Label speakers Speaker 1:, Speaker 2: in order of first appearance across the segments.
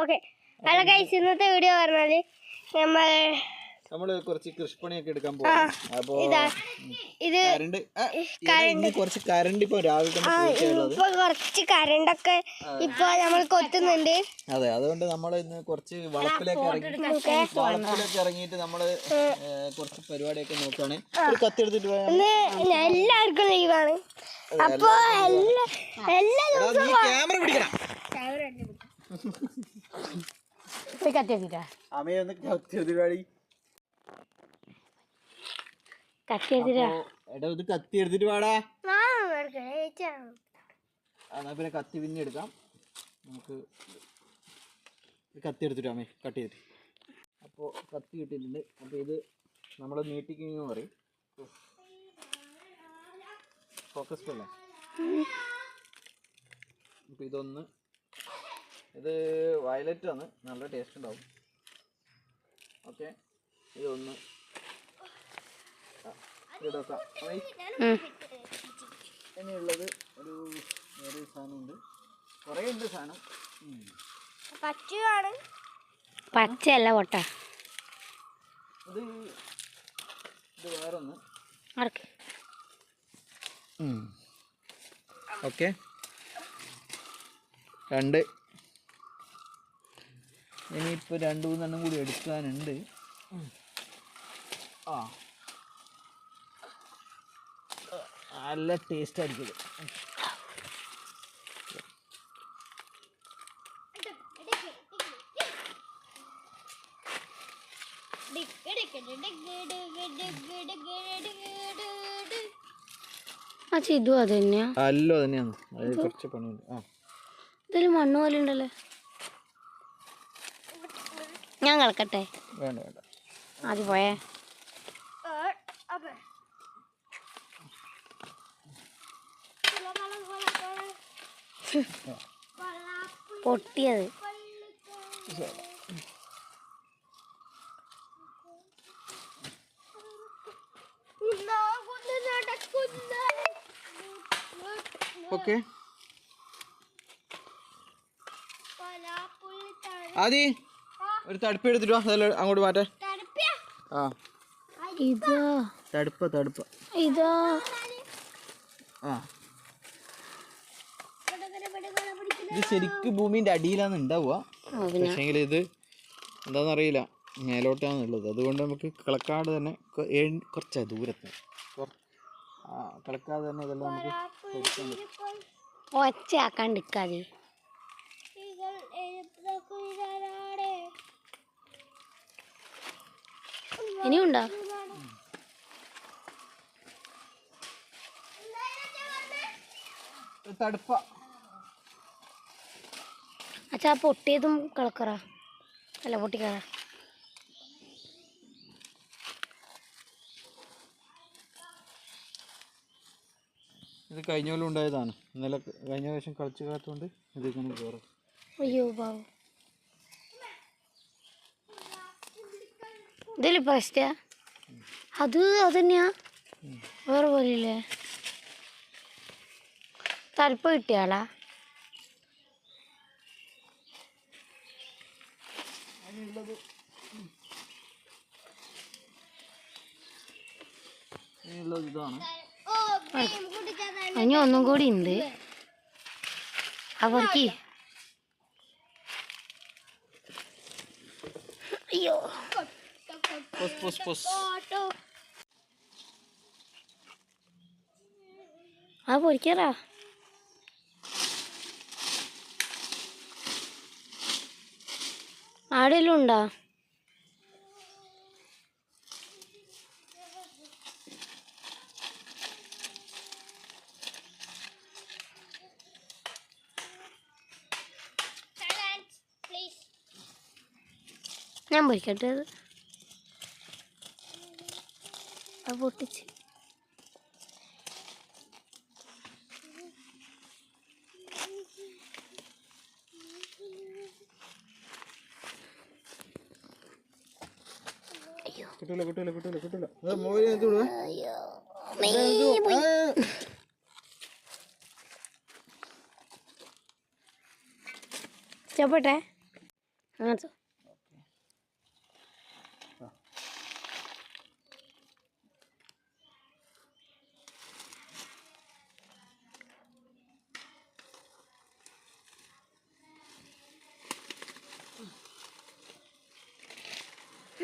Speaker 1: Okay. അല്ല guys ഇന്നത്തെ video പറഞ്ഞാൽ നമ്മൾ
Speaker 2: നമ്മൾ കുറച്ച് കൃഷിപ്പണിയൊക്കെ എടുക്കാൻ പോകും അപ്പോ
Speaker 1: ഇതാ. ഇത്
Speaker 2: കറണ്ട് കുറച്ച് കരണ്ട് ഇപ്പൊ രാവിലെ
Speaker 1: ഇപ്പൊ കുറച്ച് കരണ്ടൊക്കെ ഇപ്പൊ നമ്മൾ കൊത്തുന്നുണ്ട്.
Speaker 2: അതെ അതുകൊണ്ട് നമ്മൾ ഇന്ന് കുറച്ച് വളപ്പിലേക്ക് ഇറങ്ങി വളപ്പിലേക്ക് ഇറങ്ങിയിട്ട് നമ്മൾ കുറച്ച് പരിപാടിയൊക്കെ നോക്കുകയാണ് ഒരു കത്തി എടുത്തിട്ട് പോയാ മതി.
Speaker 1: ഇന്ന് എല്ലാവർക്കും ലീവാണ്. അപ്പൊ എല്ലാ എല്ലാ
Speaker 2: ദിവസവും നീ ക്യാമറ പിടിക്കണം.
Speaker 1: കത്തിയെത്തിട്ടാ
Speaker 2: അമ്മയൊന്ന് കത്തി എടുത്തിട്ട് വാടാ. എന്നാ പിന്നെ കത്തി പിന്നെ എടുക്കാം. നമുക്ക് കത്തി എടുത്തിട്ട് അമ്മേ കട്ട് ചെയ്തിട്ട്. അപ്പോൾ കത്തി കിട്ടിയിട്ടുണ്ട്. അപ്പോൾ ഇത് നമ്മൾ നീട്ടിക്കിങ് പറയും. ഫോക്കസ് അല്ലേ അപ്പോൾ ഇതൊന്ന് ഇത് വയലറ്റ് ആണ്. നല്ല ടേസ്റ്റ് ഉണ്ടാവും. ഓക്കെ ഇതൊന്ന് ഇതൊക്കെ ഇനിയുള്ളത് ഒരു വേറെ സാധനം സാധനമുണ്ട്. കുറേ ഉണ്ട് സാധനം.
Speaker 1: പച്ചയാണ്. പച്ചയല്ല പൊട്ട.
Speaker 2: ഇത് ഇത് വേറൊന്ന്.
Speaker 1: ആർക്ക്
Speaker 2: ഓക്കെ രണ്ട്. ഇനിയിപ്പോൾ രണ്ട് മൂന്നെണ്ണം കൂടി എടുക്കാനുണ്ട്. ആ. നല്ല ടേസ്റ്റ് ആയിരിക്കും ഇത്.
Speaker 1: ആ ഇതും അത് തന്നെയാ.
Speaker 2: അല്ലോ തന്നെയാണ് കുറച്ച് പണിയുണ്ട്. ആ.
Speaker 1: ഇതിൽ മണ്ണ് പോലെ ഉണ്ടല്ലോ? ഞാൻ കളക്കട്ടെ?
Speaker 2: വേണ്ട വേണ്ട.
Speaker 1: ആദ്യം പോയേ. പൊട്ടിയത്.
Speaker 2: ഓക്കെ. ആദി. ഒരു തടുപ്പ് എടുത്തിട്ട് അതെല്ലാം അങ്ങോട്ട് മാറ്റേ. ആ.
Speaker 1: ഇതാ.
Speaker 2: തടുപ്പ തടുപ്പ.
Speaker 1: ഇതാ.
Speaker 2: ആ. ഇത് ശരിക്കും ഭൂമിന്റെ അടിയിലാണ് ഉണ്ടാവുക. പക്ഷേങ്കിൽ ഇത് എന്താണെന്നറിയില്ല മേലോട്ടാണ് ഉള്ളത് അതുകൊണ്ട് നമുക്ക് കിളക്കാട് തന്നെ കുറച്ച് ദൂരത്ത്. കിളക്കാട് തന്നെ ഇതെല്ലാം നമുക്ക്
Speaker 1: ഒച്ചയാക്കാണ്ടിരിക്കാതെ ഇനിയുണ്ടോ?
Speaker 2: ഉണ്ടോ
Speaker 1: അച്ഛാ പൊട്ടിയതും കളക്കറ. അല്ല പൊട്ടിക്കറ.
Speaker 2: ഇത് കഴിഞ്ഞ കൊല്ലം ഉണ്ടായതാണ്. ഇന്നലെ കഴിഞ്ഞ പ്രാവശ്യം കളിച്ചു കാത്തുകൊണ്ട് ഇത് ഇങ്ങനെ കയറും
Speaker 1: അയ്യോ ബാബു ഇതിൽ ഫസ്റ്റാ അത് അതന്നെയാ. വേറെ പോലില്ലേ തലപ്പ് കിട്ടിയാളാ ഇനി ഒന്നും കൂടി ഉണ്ട് അവർക്ക് അയ്യോ.
Speaker 2: പൊസ് പോസ് പോസ്
Speaker 1: ആ പൊരിക്കാറാ ആടെല്ലാം ഉണ്ടോ ഞാൻ പൊരിക്കട്ടെ അത് പൊട്ടിച്ച്.
Speaker 2: കിട്ടൂല കിട്ടൂല കിട്ടൂല കിട്ടൂല. മൊബൈൽ എടുത്തു വിടുവേ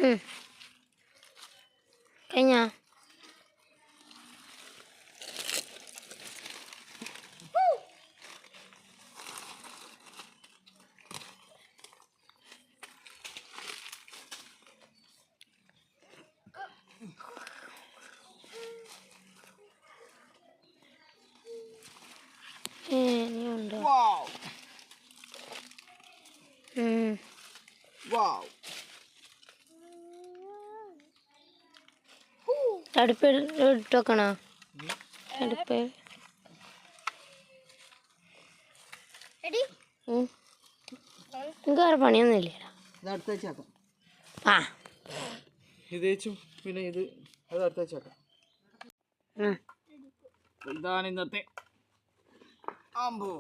Speaker 1: Ừ.
Speaker 3: Cái nhà. Ừ, wow. Mm. Wow. അടുപ്പ് ഇട്ട് വെക്കണോ? അടുപ്പ്. നിങ്ങൾക്ക് വേറെ പണിയൊന്നുമില്ല
Speaker 2: ഇത് അടുത്ത ആഴ്ച
Speaker 3: ആ.
Speaker 2: ഇതേച്ചും പിന്നെ ഇത് അത് അടുത്ത ആഴ്ച ആക്കാം
Speaker 3: ഉം.
Speaker 2: ഇതാണ് ഇന്നത്തെ ആമ്പോ.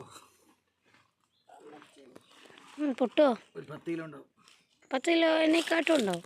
Speaker 3: പൊട്ടോ
Speaker 2: ഒരു പത്ത് കിലോ ഉണ്ടാവും.
Speaker 3: പത്ത് കിലോ എന്നെ ഉണ്ടാവും.